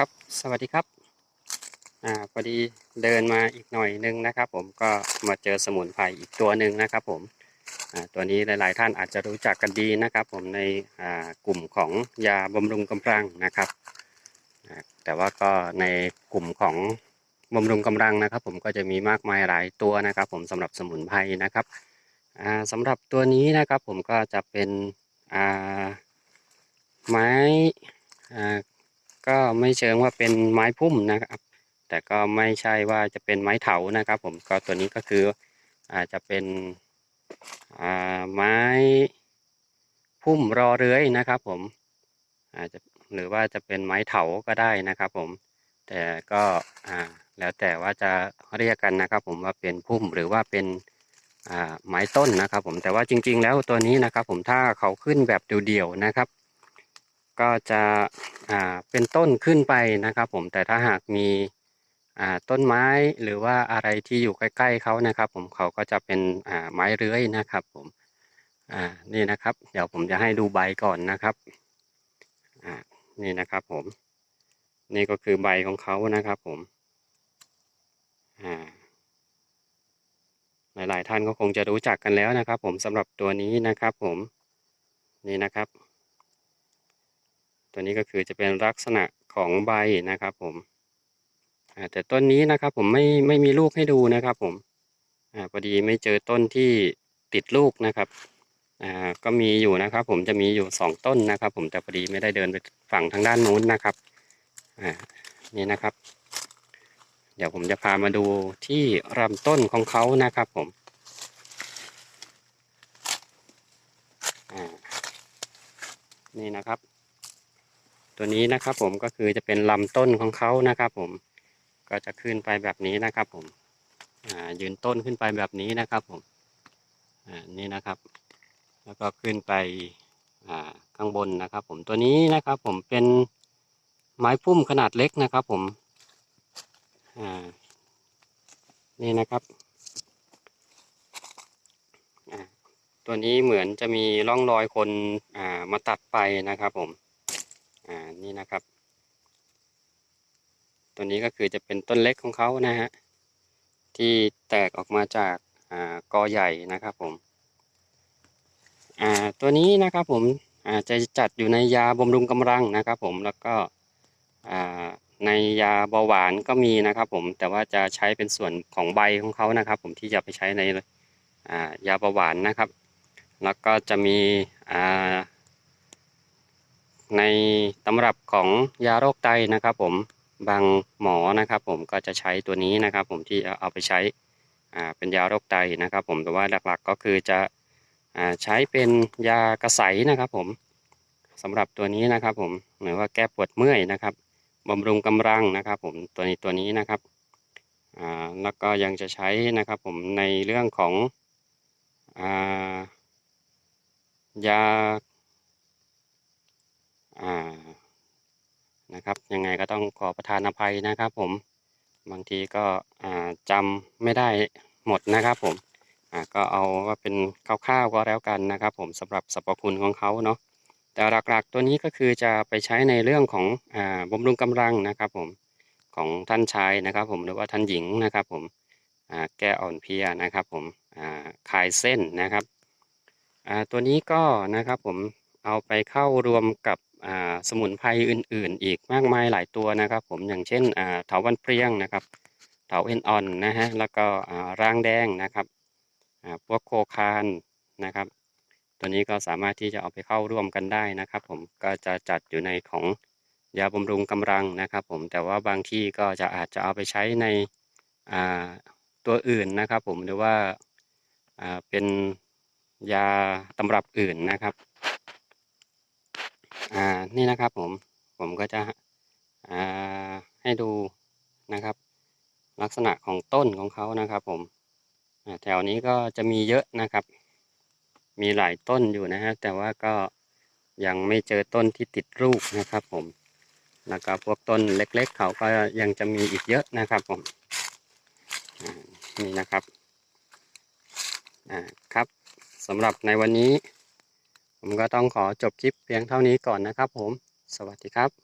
ครับ สวัสดีครับอ่าพอดีเดินมาอีกหน่อยนึงนะครับ ผมก็มาเจอสมุนไพรอีกตัวหนึ่งนะครับ ผมอ่าตัวนี้หลาย ๆ ท่านอาจจะรู้จักกันดีนะครับ ผมในอ่ากลุ่มของยาบำรุงกำลังนะครับอ่าแต่ว่าก็ในกลุ่มของบำรุงกำลังนะครับ ผมก็จะมีมากมายหลายตัวนะครับ ผมสำหรับสมุนไพรนะครับอ่าสำหรับตัวนี้นะครับ ผมก็จะเป็นอ่าไม้ ก็ไม่เชิงว่าเป็นไม้พุ่มนะครับ แต่ก็ไม่ใช่ว่าจะเป็นไม้เถานะครับ ผมก็ตัวนี้ก็คืออาจจะเป็นไม้พุ่มรอเรื้อยนะครับ ผมอาจจะหรือว่าจะเป็นไม้เถาก็ได้นะครับ ผม แต่ก็แล้วแต่ว่าจะเรียกกันนะครับ ผมว่าเป็นพุ่มหรือว่าเป็นไม้ต้นนะครับ ผมแต่ว่าจริง ๆ แล้วตัวนี้นะครับ ผมถ้าเขาขึ้นแบบเดี่ยวๆนะครับ ก็จะอ่าเป็นต้นขึ้นไปนะครับ ผมแต่ถ้าหากมีอ่าต้นไม้หรือว่าอะไรที่อยู่ใกล้ ๆเขานะครับ ผมเขาก็จะเป็นอ่าไม้เรื้อยนะครับ ผมอ่านี่นะครับ เดี๋ยวผมจะให้ดูใบก่อนนะครับอ่านี่นะครับ ผม นี่ก็คือใบของเขานะครับ ผมอ่าหลาย ๆ ท่านก็คงจะรู้จักกันแล้วนะครับ ผมสำหรับตัวนี้นะครับ ผมนี่นะครับ ตัวนี้ก็คือจะเป็นลักษณะของใบนะครับ ผมอ่าแต่ต้นนี้นะครับ ผมไม่ไม่มีลูกให้ดูนะครับ ผมอ่าพอดีไม่เจอต้นที่ติดลูกนะครับอ่าก็มีอยู่นะครับ ผมจะมีอยู่สองต้นนะครับ ผมแต่พอดีไม่ได้เดินไปฝั่งทางด้านนู้นนะครับอ่านี่นะครับ เดี๋ยวผมจะพามาดูที่ลำต้นของเขานะครับ ผมอ่านี่นะครับ ตัวนี้นะครับผมก็คือจะเป็นลำต้นของเขานะครับผมก็จะขึ้นไปแบบนี้นะครับผมยืนต้นขึ้นไปแบบนี้นะครับผมนี่นะครับ แล้วก็ขึ้นไปข้างบนนะครับ ผมตัวนี้นะครับ ผมเป็นไม้พุ่มขนาดเล็กนะครับ ผมนี่นะครับตัวนี้เหมือนจะมีร่องรอยคนมาตัดไปนะครับผม อ่านี่นะครับ ตัวนี้ก็คือจะเป็นต้นเล็กของเขานะฮะที่แตกออกมาจากอ่ากอใหญ่นะครับผมอ่าตัวนี้นะครับผมอ่าจะจัดอยู่ในยาบำรุงกำลังนะครับ ผมแล้วก็อ่าในยาเบาหวานก็มีนะครับ ผมแต่ว่าจะใช้เป็นส่วนของใบของเขานะครับ ผมที่จะไปใช้ในายาเบาหวานนะครับ แล้วก็จะมีา ในตำรับของยาโรคไตนะครับผมบางหมอนะครับผมก็จะใช้ตัวนี้นะครับผมที่เอาไปใช้อ่าเป็นยาโรคไตนะครับผมแต่ว่าหลักๆก็คือจะอ่าใช้เป็นยากระใสนะครับผมสำหรับตัวนี้นะครับผมหรือว่าแก้ปวดเมื่อยนะครับบำรุงกำลังนะครับผมตัวนี้ตัวนี้นะครับอ่าแล้วก็ยังจะใช้นะครับผมในเรื่องของอ่ายา อ่านะครับ ยังไงก็ต้องขอประทานอภัยนะครับ ผมบางทีก็อ่าจำไม่ได้หมดนะครับ ผมก็เอาว่าเป็นคร่าวๆก็แล้วกันนะครับ ผมสำหรับสรรพคุณของเขาเนาะแต่หลักๆตัวนี้ก็คือจะไปใช้ในเรื่องของอ่าบำรุงกำลังนะครับ ผมของท่านชายนะครับ ผมหรือว่าท่านหญิงนะครับ ผมแก้อ่อนเพลียนะครับ ผมอ่าคลายเส้นนะครับตัวนี้ก็นะครับ ผมเอาไปเข้ารวมกับสมุนไพรอื่น ๆ อีกมากมายหลายตัวนะครับ ผมอย่างเช่นเถาวันเปรี้ยงนะครับเถาเอ็นอ่อนนะฮะแล้วก็ร่างแดงนะครับพวกโคคานนะครับ ตัวนี้ก็สามารถที่จะเอาไปเข้าร่วมกันได้นะครับ ผมก็จะจัดอยู่ในของยาบำรุงกำลังนะครับ ผมแต่ว่าบางที่ก็จะอาจจะเอาไปใช้ในตัวอื่นนะครับ ผมหรือว่าเป็นยาตำรับอื่นนะครับ อ่านี่นะครับผมผมก็จะอ่าให้ดูนะครับ ลักษณะของต้นของเขานะครับ ผมแถวนี้ก็จะมีเยอะนะครับ มีหลายต้นอยู่นะฮะแต่ว่าก็ยังไม่เจอต้นที่ติดลูกนะครับ ผมแล้วก็พวกต้นเล็ก ๆ เขาก็ยังจะมีอีกเยอะนะครับ ผมนี่นะครับอ่าครับสำหรับในวันนี้ ผมก็ต้องขอจบคลิปเพียงเท่านี้ก่อนนะครับผม สวัสดีครับ